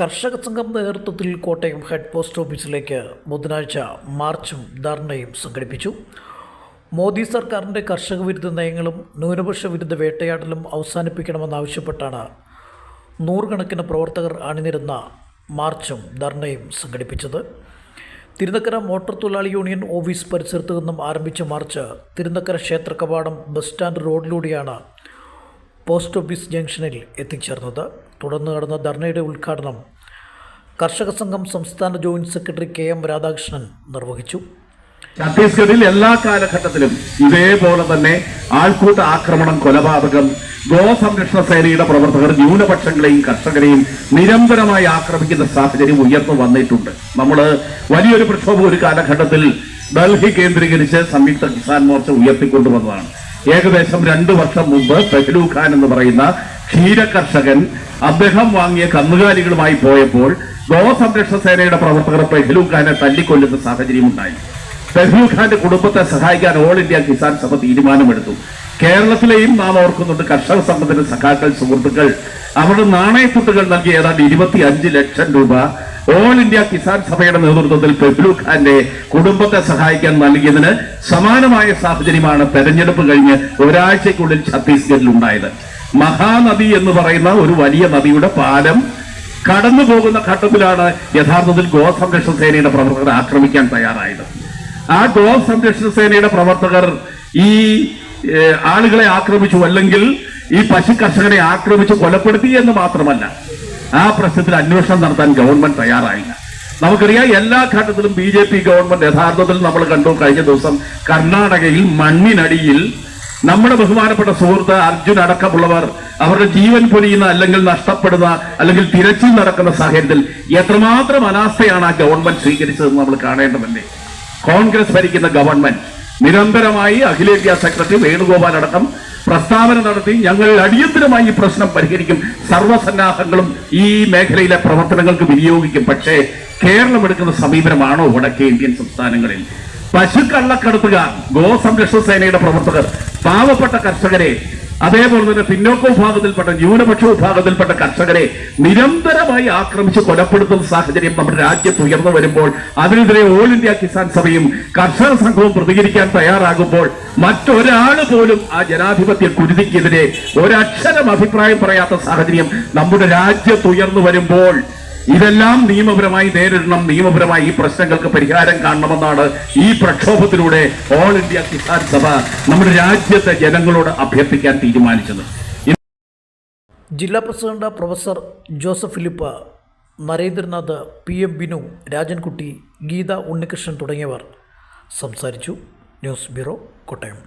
കർഷക സംഘം നേതൃത്വത്തിൽ കോട്ടയം ഹെഡ് പോസ്റ്റ് ഓഫീസിലേക്ക് ബുധനാഴ്ച മാർച്ചും ധർണയും സംഘടിപ്പിച്ചു. മോദി സർക്കാരിന്റെ കർഷക വിരുദ്ധ നയങ്ങളും ന്യൂനപക്ഷ വിരുദ്ധ വേട്ടയാടലും അവസാനിപ്പിക്കണമെന്നാവശ്യപ്പെട്ടാണ് നൂറുകണക്കിന് പ്രവർത്തകർ അണിനിരുന്ന മാർച്ചും ധർണയും സംഘടിപ്പിച്ചത്. തിരുനക്കര മോട്ടോർ തൊഴിലാളി യൂണിയൻ ഓഫീസ് പരിസരത്തു നിന്നും ആരംഭിച്ച മാർച്ച് തിരുനക്കര ക്ഷേത്ര കവാടം ബസ് സ്റ്റാൻഡ് റോഡിലൂടെയാണ് പോസ്റ്റ് ഓഫീസ് ജംഗ്ഷനിൽ എത്തിച്ചേർന്നത്. തുടർന്ന് നടന്ന ധർണയുടെ ഉദ്ഘാടനം കർഷക സംഘം സംസ്ഥാന joint secretary K M Radhakrishnan നിർവഹിച്ചു. ഛത്തീസ്ഗഡിൽ എല്ലാ കാലഘട്ടത്തിലും ഇതേപോലെ തന്നെ ആൾക്കൂട്ട ആക്രമണം കൊലപാതകം ഗോസംരക്ഷണ സേനയുടെ പ്രവർത്തകർ ന്യൂനപക്ഷങ്ങളെയും കർഷകരെയും നിരന്തരമായി ആക്രമിക്കുന്ന സാഹചര്യം ഉയർന്നു വന്നിട്ടുണ്ട്. നമ്മൾ വലിയൊരു പ്രക്ഷോഭം ഒരു കാലഘട്ടത്തിൽ ഡൽഹി കേന്ദ്രീകരിച്ച് സംയുക്ത കിസാൻ മോർച്ച ഉയർത്തിക്കൊണ്ടുവന്നതാണ്. ഏകദേശം രണ്ടു വർഷം മുമ്പ് പെഹ്ലു ഖാൻ എന്ന് പറയുന്ന ക്ഷീര കർഷകൻ അദ്ദേഹം വാങ്ങിയ കന്നുകാലികളുമായി പോയപ്പോൾ ഗോസംരക്ഷണ സേനയുടെ പ്രവർത്തകർ പെഹ്ലു ഖാനെ തല്ലിക്കൊല്ലുന്ന സാഹചര്യം ഉണ്ടായി. പെഹ്ലു ഖാന്റെ കുടുംബത്തെ സഹായിക്കാൻ ഓൾ ഇന്ത്യ കിസാൻ സഭ തീരുമാനമെടുത്തു. കേരളത്തിലെയും നാം ഓർക്കുന്നുണ്ട് കർഷക സംഘത്തിന്റെ സഖാക്കൾ സുഹൃത്തുക്കൾ. അവരുടെ നാണയത്തുട്ടുകൾ നൽകി ഏതാണ്ട് ഇരുപത്തി ലക്ഷം രൂപ ഓൾ ഇന്ത്യ കിസാൻ സഭയുടെ നേതൃത്വത്തിൽ പെബ്ലു ഖാന്റെ കുടുംബത്തെ സഹായിക്കാൻ നൽകിയതിന് സമാനമായ സാഹചര്യമാണ് തെരഞ്ഞെടുപ്പ് കഴിഞ്ഞ് ഒരാഴ്ചയ്ക്കുള്ളിൽ ഛത്തീസ്ഗഡിൽ ഉണ്ടായത് മഹാനദി എന്ന് പറയുന്ന ഒരു വലിയ നദിയുടെ പാലം കടന്നു പോകുന്ന ഘട്ടത്തിലാണ് യഥാർത്ഥത്തിൽ ഗോസംരക്ഷണ സേനയുടെ പ്രവർത്തകർ ആക്രമിക്കാൻ തയ്യാറായത്. ആ ഗോ സംരക്ഷണ സേനയുടെ പ്രവർത്തകർ ഈ ആളുകളെ ആക്രമിച്ചു അല്ലെങ്കിൽ ഈ പശു കർഷകരെ ആക്രമിച്ച് കൊലപ്പെടുത്തി എന്ന് മാത്രമല്ല ആ പ്രശ്നത്തിൽ അന്വേഷണം നടത്താൻ ഗവൺമെന്റ് തയ്യാറായില്ല. നമുക്കറിയാം എല്ലാ ഘട്ടത്തിലും ബി ജെ പി ഗവൺമെന്റ് യഥാർത്ഥത്തിൽ നമ്മൾ കണ്ടു കഴിഞ്ഞ ദിവസം കർണാടകയിൽ മണ്ണിനടിയിൽ നമ്മുടെ ബഹുമാനപ്പെട്ട സുഹൃത്ത് അർജുൻ അടക്കമുള്ളവർ അവരുടെ ജീവൻ പൊലിയുന്ന അല്ലെങ്കിൽ നഷ്ടപ്പെടുന്ന അല്ലെങ്കിൽ തിരച്ചിൽ നടക്കുന്ന സാഹചര്യത്തിൽ എത്രമാത്രം അനാസ്ഥയാണ് ആ ഗവൺമെന്റ് സ്വീകരിച്ചതെന്ന് നമ്മൾ കാണേണ്ടതല്ലേ? കോൺഗ്രസ് ഭരിക്കുന്ന ഗവൺമെന്റ് നിരന്തരമായി അഖിലേന്ത്യാ സെക്രട്ടറി വേണുഗോപാൽ അടക്കം പ്രസ്താവന നടത്തി ഞങ്ങൾ അടിയന്തരമായി ഈ പ്രശ്നം പരിഹരിക്കും. സർവസന്നാഹങ്ങളും ഈ മേഖലയിലെ പ്രവർത്തനങ്ങൾക്ക് വിനിയോഗിക്കും. പക്ഷേ കേരളം എടുക്കുന്ന സമീപനമാണോ വടക്കേ ഇന്ത്യൻ സംസ്ഥാനങ്ങളിൽ? പശുക്കള്ളക്കടത്തുകാർ ഗോസംരക്ഷണ സേനയുടെ പ്രവർത്തകർ പാവപ്പെട്ട കർഷകരെ അതേപോലെ തന്നെ പിന്നോക്ക വിഭാഗത്തിൽപ്പെട്ട ന്യൂനപക്ഷ വിഭാഗത്തിൽപ്പെട്ട കർഷകരെ നിരന്തരമായി ആക്രമിച്ച് കൊലപ്പെടുത്തുന്ന സാഹചര്യം നമ്മുടെ രാജ്യത്ത് ഉയർന്നു വരുമ്പോൾ അതിനെതിരെ ഓൾ ഇന്ത്യ കിസാൻ സഭയും കർഷക സംഘവും പ്രതികരിക്കാൻ തയ്യാറാകുമ്പോൾ മറ്റൊരാൾ പോലും ആ ജനാധിപത്യ കുരുതിക്കെതിരെ ഒരക്ഷരം അഭിപ്രായം പറയാത്ത സാഹചര്യം നമ്മുടെ രാജ്യത്ത് ഉയർന്നു വരുമ്പോൾ ഇതെല്ലാം നിയമപരമായി നേരിടണം. നിയമപരമായി ഈ പ്രശ്നങ്ങൾക്ക് പരിഹാരം കാണണമെന്നാണ് ഈ പ്രക്ഷോഭത്തിലൂടെ ഓൾ ഇന്ത്യ കിസാൻ സഭ നമ്മുടെ രാജ്യത്തെ ജനങ്ങളോട് അഭ്യർത്ഥിക്കാൻ തീരുമാനിച്ചത്. ജില്ലാ president professor Joseph Philip Narendranath P M Binu Rajankutty Geetha Unnikrishnan തുടങ്ങിയവർ സംസാരിച്ചു. News bureau Kottayam.